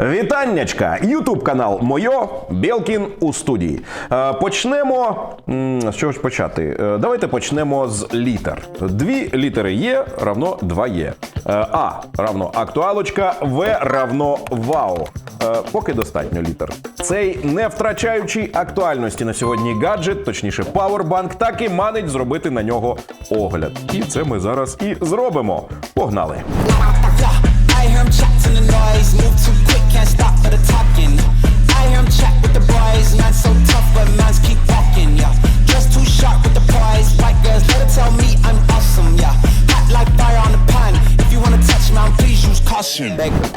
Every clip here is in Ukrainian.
Вітаннячка! Ютуб канал Мойо Білкін у студії. Е, Почнемо. З чого ж почати? Е, Давайте почнемо з літер. Дві літери Є равно 2 Є. Е, А равно актуалочка, В равно вау. Поки достатньо літер. Цей не втрачаючий актуальності на сьогодні гаджет, точніше павербанк, так і манить зробити на нього огляд. І це ми зараз і зробимо. Погнали! nice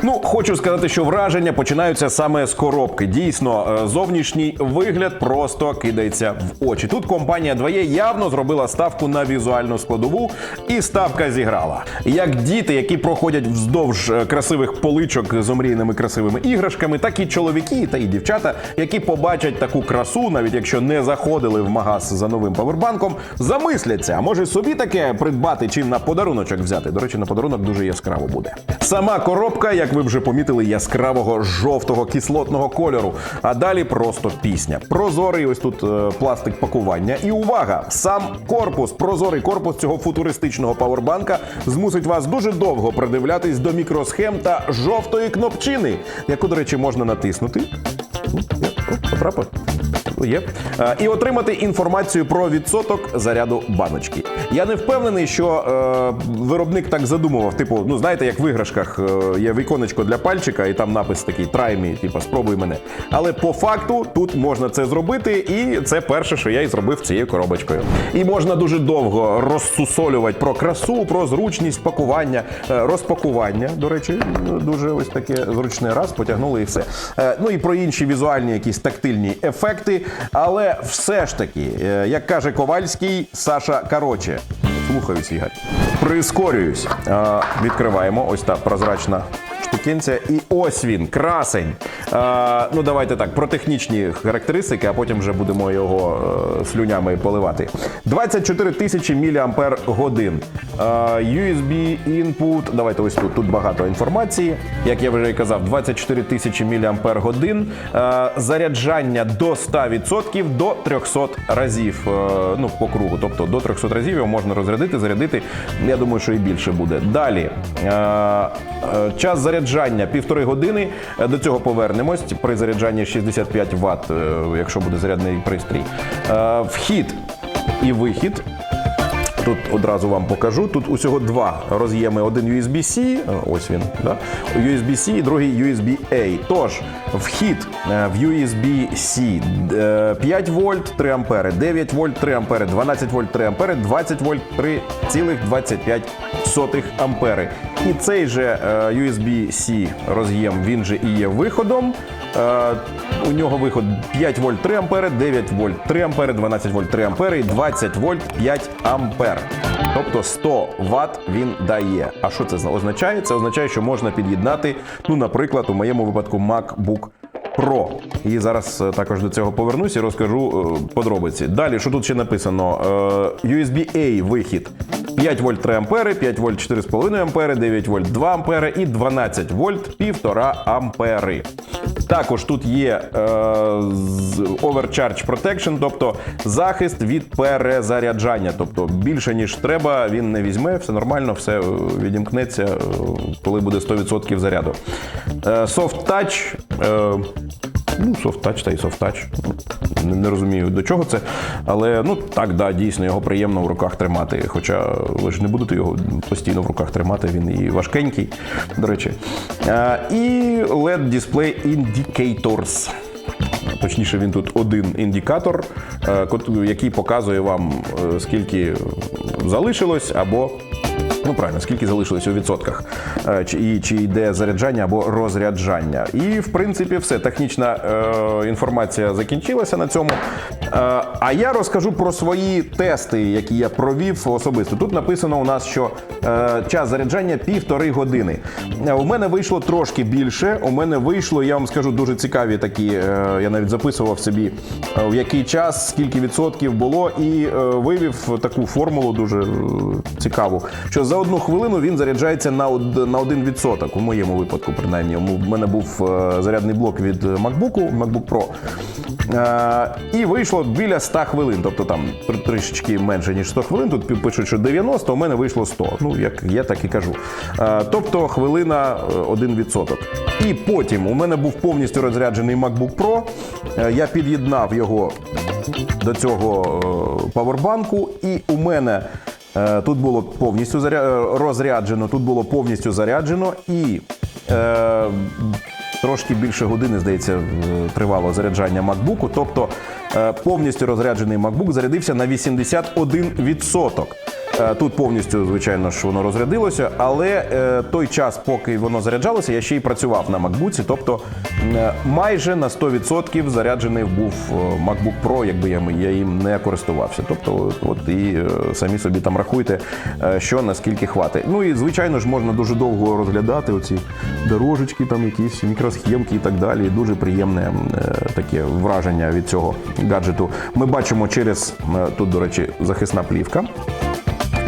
Ну, хочу сказати, що враження починаються саме з коробки. Дійсно, е, зовнішній вигляд просто кидається в очі. Тут компанія 2E явно зробила ставку на візуальну складову, і ставка зіграла. Як діти, які проходять вздовж е, красивих поличок з омріяними красивими іграшками, так і чоловіки та і дівчата, які побачать таку красу, навіть якщо не заходили в магаз за новим павербанком, замисляться, а може собі таке придбати чи на подаруночок взяти. До речі, на подарунок дуже яскраво буде. Сама коробка, як ви вже помітили, яскравого жовтого кислотного кольору. А далі просто пісня. Прозорий ось тут е, пластик пакування. І увага! Сам корпус, прозорий корпус цього футуристичного павербанка змусить вас дуже довго придивлятись до мікросхем та жовтої кнопчини, яку, до речі, можна натиснути. Ну, Потрапив. Є. Е, І отримати інформацію про відсоток заряду баночки. Я не впевнений, що е, виробник так задумував. Типу, ну знаєте, як в іграшках е, є віконечко для пальчика, і там напис такий «Try me», типу, спробуй мене. Але по факту тут можна це зробити, і це перше, що я і зробив цією коробочкою. І можна дуже довго розсусолювати про красу, про зручність пакування, е, розпакування. До речі, дуже ось таке зручне раз, потягнули і все. Е, Ну і про інші візуальні якісь тактильні ефекти. Але все ж таки, е, як каже Ковальський, Саша короче. Слухаюсь, Ігор. Прискорююсь. Відкриваємо ось та прозрачна штукенця. І ось він, красень. Е, ну, давайте так, про технічні характеристики, а потім вже будемо його е, слюнями поливати. 24 тисячі міліампер годин. Е, USB input. Давайте ось тут. Тут багато інформації. Як я вже і казав, 24 тисячі міліампер годин. Е, заряджання до 100% до 300 разів. е, ну, по кругу. Тобто до 300 разів його можна розрядити, зарядити. Я думаю, що і більше буде. Далі. Е, е, час заряджання півтори години. Е, До цього повернемось при заряджанні 65 Вт, е, якщо буде зарядний пристрій. Е, Вхід і вихід. Тут одразу вам покажу. Тут усього два роз'єми: один USB-C, е, ось він, да? USB-C і другий USB-A. Тож, вхід е, в USB-C е, 5 вольт 3 ампери, 9 вольт 3 ампери, 12 вольт 3 ампери, 20 вольт 3,25 ампери. І цей же е, USB-C роз'єм, він же і є виходом. Е, У нього виход 5 вольт 3 ампери, 9 вольт 3 ампери, 12 вольт 3 ампери і 20 вольт 5 ампер. Тобто 100 Вт він дає. А що це означає? Це означає, що можна під'єднати, ну, наприклад, у моєму випадку MacBook Pro. І зараз е, також до цього повернусь і розкажу е, подробиці. Далі, що тут ще написано? Е, USB-A вихід. 5 вольт 3 ампери, 5 вольт 4,5 ампери, 9 вольт 2 ампери і 12 вольт 1,5 ампери. Також тут є е, Overcharge Protection, тобто захист від перезаряджання. Тобто більше ніж треба, він не візьме, все нормально, все відімкнеться, коли буде 100% заряду. Е, Soft Touch. Е, Ну, софт-тач та й софт-тач. Не, не розумію до чого це. Але ну так, да, дійсно його приємно в руках тримати. Хоча ви ж не будете його постійно в руках тримати, він і важкенький, до речі. А, і LED Display Indicators. Точніше, він тут один індикатор, е, який показує вам, е, скільки залишилось або. Ну, правильно, скільки залишилось у відсотках, Е, і, чи йде заряджання або розряджання. І, в принципі, все. Технічна е, інформація закінчилася на цьому. Е, а я розкажу про свої тести, які я провів особисто. Тут написано у нас, що е, час заряджання півтори години. Е, У мене вийшло трошки більше. У мене вийшло, я вам скажу, дуже цікаві такі. я навіть записував собі, в який час, скільки відсотків було, і вивів таку формулу дуже цікаву, що за одну хвилину він заряджається на од- на 1%, у моєму випадку, принаймні. У мене був зарядний блок від MacBook, MacBook Pro. І вийшло біля 100 хвилин, тобто там тр- трішечки менше, ніж 100 хвилин. Тут пишуть, що 90, у мене вийшло 100. Ну, як я так і кажу. Е, тобто хвилина е, 1%. І потім у мене був повністю розряджений MacBook Pro. Е, я під'єднав його до цього е, павербанку, і у мене е, тут було повністю е, розряджено, тут було повністю заряджено і. Е, Трошки більше години, здається, е, тривало заряджання макбуку. тобто е, повністю розряджений макбук зарядився на 81%. Е, Тут повністю, звичайно ж, воно розрядилося, але е, той час, поки воно заряджалося, я ще й працював на MacBook, тобто е, майже на 100% заряджений був MacBook Pro, якби я, їм не користувався. Тобто, от, і самі собі там рахуйте, що наскільки хватить. Ну і звичайно ж можна дуже довго розглядати оці дорожечки, там якісь мікросхемки і так далі. Дуже приємне таке враження від цього гаджету. Ми бачимо через тут, до речі, захисна плівка.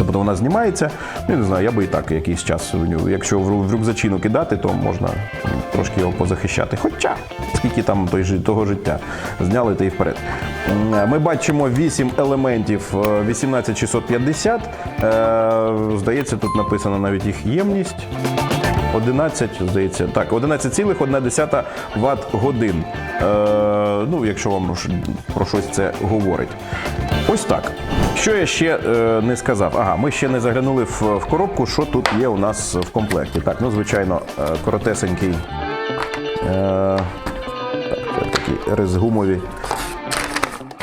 Тобто вона знімається. Ну, я не знаю, я би і так якийсь час, якщо в рюкзачину кидати, то можна трошки його позахищати. Хоча, скільки там того життя зняли, та й вперед. Ми бачимо 8 елементів е, 18650. Е, Здається, тут написано навіть їх ємність. 11, здається, так, 11,1 Вт годин. Е, ну, якщо вам про щось це говорить. Ось так. Що я ще е, не сказав? Ага, ми ще не заглянули в, в коробку, що тут є у нас в комплекті. Так, ну звичайно, е, коротесенький. Е, так, такі резгумові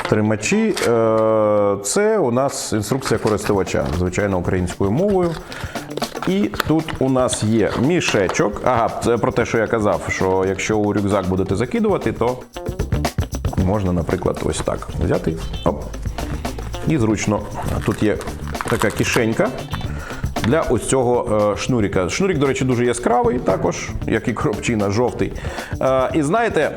тримачі. Е, Це у нас інструкція користувача, звичайно, українською мовою. І тут у нас є мішечок. Ага, це про те, що я казав, що якщо у рюкзак будете закидувати, то можна, наприклад, ось так взяти. Оп. І зручно. Тут є така кишенька для ось цього е, шнуріка. Шнурік, до речі, дуже яскравий, також, як і коробчина, жовтий. Е, і знаєте,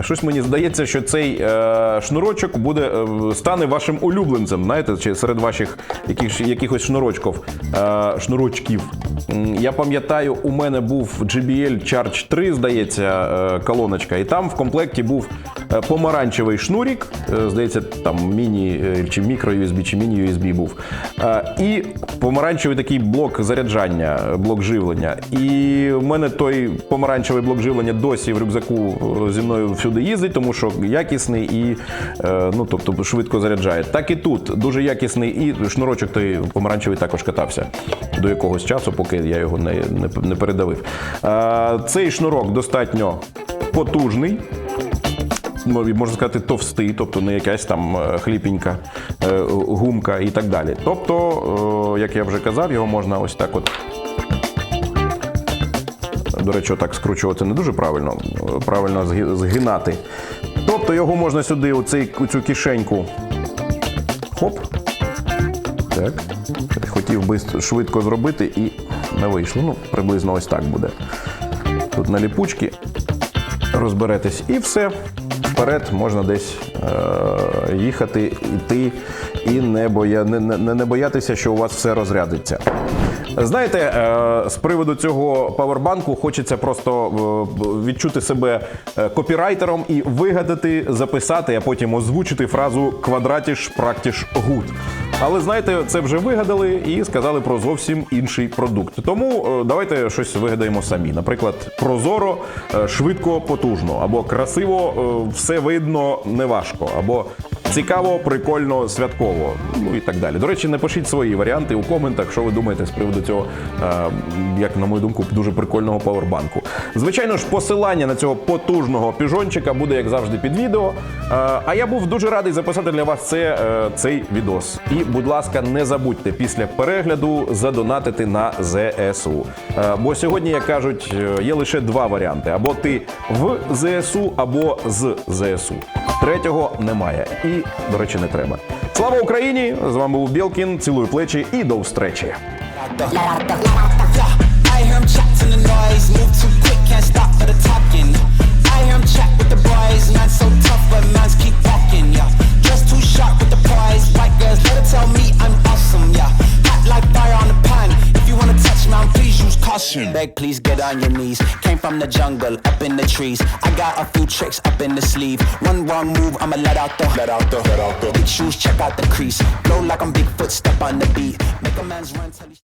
щось мені здається, що цей е, шнурочок буде стане вашим улюбленцем, знаєте, чи серед ваших яких, якихось шнурочків. Шнурочків. Я пам'ятаю, у мене був JBL Charge 3, здається, колоночка, і там в комплекті був помаранчевий шнурік, здається, там міні чи мікро USB, чи міні USB був. І помаранчевий такий блок заряджання, блок живлення. І в мене той помаранчевий блок живлення досі в рюкзаку е, зі мною всюди їздить, тому що якісний і е, ну, тобто швидко заряджає. Так і тут дуже якісний, і шнурочок той помаранчевий також катався до якогось часу, поки я його не, не, не передавив. Е, Цей шнурок достатньо потужний можна сказати, товстий, тобто не якась там е, хліпенька е, гумка і так далі. Тобто, е, як я вже казав, його можна ось так от. До речі, отак скручувати не дуже правильно, правильно згинати. Тобто його можна сюди, у цю кишеньку. Хоп. Так. Хотів би швидко зробити і не вийшло. Ну, приблизно ось так буде. Тут на ліпучки розберетесь і все. Вперед можна десь е- їхати, йти і не, боя... не, не, не боятися, що у вас все розрядиться. Знаєте, е, з приводу цього павербанку хочеться просто е, відчути себе е, копірайтером і вигадати, записати, а потім озвучити фразу квадратіш практіш гуд. Але знаєте, це вже вигадали і сказали про зовсім інший продукт. Тому е, давайте щось вигадаємо самі. Наприклад, прозоро, е, швидко, потужно, або красиво, е, все видно, неважко, або цікаво, прикольно, святково. Ну і так далі. До речі, напишіть свої варіанти у коментах, що ви думаєте з приводу цього, е, як на мою думку, дуже прикольного павербанку. Звичайно ж, посилання на цього потужного піжончика буде, як завжди, під відео. Е, А я був дуже радий записати для вас це, е, цей відос. І, будь ласка, не забудьте після перегляду задонатити на ЗСУ. Бо сьогодні, як кажуть, є лише два варіанти: або ти в ЗСУ, або з ЗСУ. Третього немає. І, до речі, не треба. Слава Україні! З вами був Білкін. Цілую плечі і до встречі. Caution. Beg, please get on your knees. Came from the jungle, up in the trees. I got a few tricks up in the sleeve. One wrong move, I'ma let out the, let out the, let out the. Big shoes, check out the crease. Blow like I'm Bigfoot, step on the beat. Make a man's run.